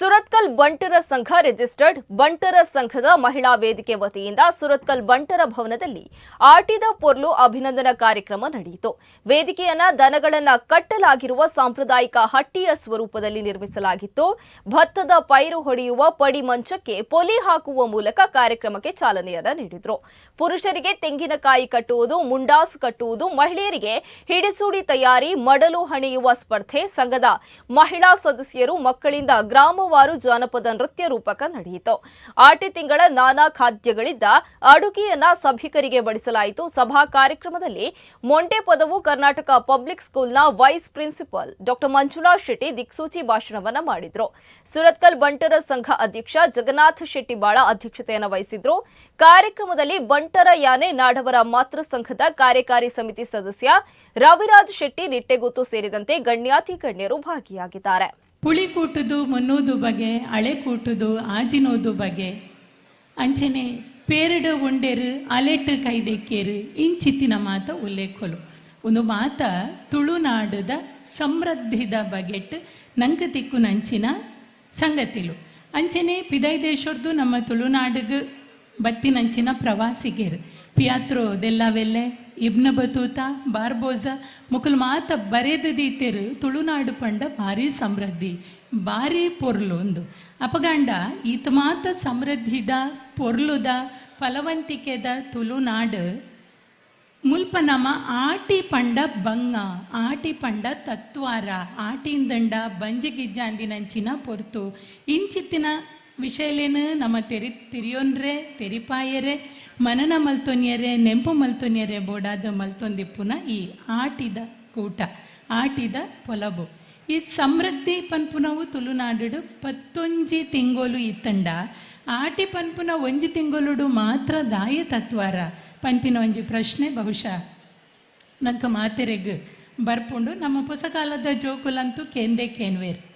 ಸುರತ್ಕಲ್ ಬಂಟರ ಸಂಘ ರಿಜಿಸ್ಟರ್ಡ್ ಬಂಟರ ಸಂಘದ ಮಹಿಳಾ ವೇದಿಕೆ ವತಿಯಿಂದ ಸುರತ್ಕಲ್ ಬಂಟರ ಭವನದಲ್ಲಿ ಆಟಿದ ಪೊರ್ಲು ಅಭಿನಂದನಾ ಕಾರ್ಯಕ್ರಮ ನಡೆಯಿತು. ವೇದಿಕೆಯನ್ನ ದನಗಳನ್ನ ಕಟ್ಟಲಾಗಿರುವ ಸಾಂಪ್ರದಾಯಿಕ ಹಟ್ಟಿಯ ಸ್ವರೂಪದಲ್ಲಿ ನಿರ್ಮಿಸಲಾಗಿತ್ತು. ಭತ್ತದ ಪೈರು ಹೊಡೆಯುವ ಪಡಿ ಮಂಚಕ್ಕೆ ಪೊಲಿ ಹಾಕುವ ಮೂಲಕ ಕಾರ್ಯಕ್ರಮಕ್ಕೆ ಚಾಲನೆಯನ್ನ ನೀಡಿದ್ರು. ಪುರುಷರಿಗೆ ತೆಂಗಿನಕಾಯಿ ಕಟ್ಟುವುದು, ಮುಂಡಾಸು ಕಟ್ಟುವುದು, ಮಹಿಳೆಯರಿಗೆ ಹಿಡಿಸೂಡಿ ತಯಾರಿ, ಮಡಲು ಹಣೆಯುವ ಸ್ಪರ್ಧೆ, ಸಂಘದ ಮಹಿಳಾ ಸದಸ್ಯರು ಮಕ್ಕಳಿಂದ ಗ್ರಾಮವಾರು ಜಾನಪದ ನೃತ್ಯ ರೂಪಕ ನಡೆಯಿತು. ಆಟಿ ತಿಂಗಳ ನಾನಾ ಖಾದ್ಯಗಳಿದ್ದ ಅಡುಗೆಯನ್ನ ಸಭಿಕರಿಗೆ ಬಡಿಸಲಾಯಿತು. ಸಭಾ ಕಾರ್ಯಕ್ರಮದಲ್ಲಿ ಮೊಂಟೆ ಪದವು ಕರ್ನಾಟಕ ಪಬ್ಲಿಕ್ ಸ್ಕೂಲ್ನ vice principal doctor Manjula Shetty ದಿಕ್ಸೂಚಿ ಭಾಷಣವನ್ನ ಮಾಡಿದ್ರು. ಸುರತ್ಕಲ್ ಬಂಟರ ಸಂಘ ಅಧ್ಯಕ್ಷ ಜಗನ್ನಾಥ ಶೆಟ್ಟಿ ಬಾಳ ಅಧ್ಯಕ್ಷತೆಯನ್ನು ವಹಿಸಿದ್ರು. ಕಾರ್ಯಕ್ರಮದಲ್ಲಿ ಬಂಟರ ಯಾನೆ ನಾಡವರ ಮಾತೃ ಸಂಘದ ಕಾರ್ಯಕಾರಿ ಸಮಿತಿ ಸದಸ್ಯ ರವಿರಾಜ್ ಶೆಟ್ಟಿ ನಿಟ್ಟೆಗುತ್ತು ಸೇರಿದಂತೆ ಗಣ್ಯಾತಿ ಗಣ್ಯರು ಭಾಗಿಯಾಗಿದ್ದಾರೆ. ಪುಳಿ ಕೂಟುದು ಮುನ್ನೋದು ಬಗೆ ಅಳೆ ಕೂಟುದು, ಆಜಿನೋದು ಬಗೆ. ಅಂಚನೆ, ಪೇರಡ ಉಂಡೆರು, ಅಲೆಟ್ ಕೈದೆಕ್ಕೇರು, ಇಂಚಿತ್ತಿನ ಮಾತ ಉಲ್ಲೇಖಲು. ಒಂದು ಮಾತ ತುಳುನಾಡದ ಸಮೃದ್ಧಿದ ಬಗೆಟ್ ನಂಗೆ ತಿಕ್ಕು ನಂಚಿನ ಸಂಗತಿಲು. ಅಂಚನೆ ಪಿದೈದೇಶ್ವರದು ನಮ್ಮ ತುಳುನಾಡಿಗೆ ಬತ್ತಿನಂಚಿನ ಪ್ರವಾಸಿಗೇರು. ಪಿಯಾತ್ರೋ, ದೆಲ್ಲವೆಲ್ಲೆ ಇಬ್ನ ಬತೂತ ಬಾರ್ಬೋಜ ಮುಕುಲ್ ಮಾತ ಬರೆದು ದೀತೆರು ತುಳುನಾಡು ಪಂಡ ಭಾರಿ ಸಮೃದ್ಧಿ, ಭಾರಿ ಪೊರ್ಲು ಒಂದು ಅಪಗಂಡ ಈತ ಮಾತ ಸಮೃದ್ಧಿದ, ಪೊರ್ಲುದ, ಫಲವಂತಿಕೆದ ತುಳುನಾಡು ಮುಲ್ಪ ನಮ ಆಟಿ ಪಂಡ ಬಂಗ ಆಟಿ ಪಂಡ ತತ್ವಾರ ಆಟಿಂದಂಡ ಬಂಜಿಗಿಜ್ಜಾಂದಿನಂಚಿನ ಪೊರ್ತು, ಇಂಚಿತ್ತಿನ ವಿಷಯಲೇನು? ನಮ್ಮ ತೆರಿ, ತಿರಿಯೋನ್ರೆ, ತೆರಿಪಾಯರೆ, ಮನನ ಮಲ್ತೊನ್ಯರೆ, ನೆಂಪು ಮಲ್ತೊನ್ಯರೆ, ಬೋಡಾದ ಮಲ್ತೊಂದಿಪ್ಪುನ ಈ ಆಟಿದ ಕೂಟ, ಆಟಿದ ಪೊಲಬು. ಈ ಸಮೃದ್ಧಿ ಪನ್ಪುನವು ತುಳುನಾಡು ಪತ್ತೊಂಜಿ ತಿಂಗೋಲು ಇತ್ತಂಡ ಆಟಿ ಪನ್ಪುನ ಒಂಜಿ ತಿಂಗೋಲುಡು ಮಾತ್ರ ದಾಯ ತತ್ವಾರ. ಪನ್ಪಿನ ಒಂಜಿ ಪ್ರಶ್ನೆ ಬಹುಶಃ. ನಂಗೆ ಮಾತೆರೆಗ್ ಬರ್ಪುಂಡು. ನಮ್ಮ ಪುಸಕಾಲದ ಜೋಕುಲಂತೂ ಕೇಂದೇ ಕೇನ್ವೇರ್.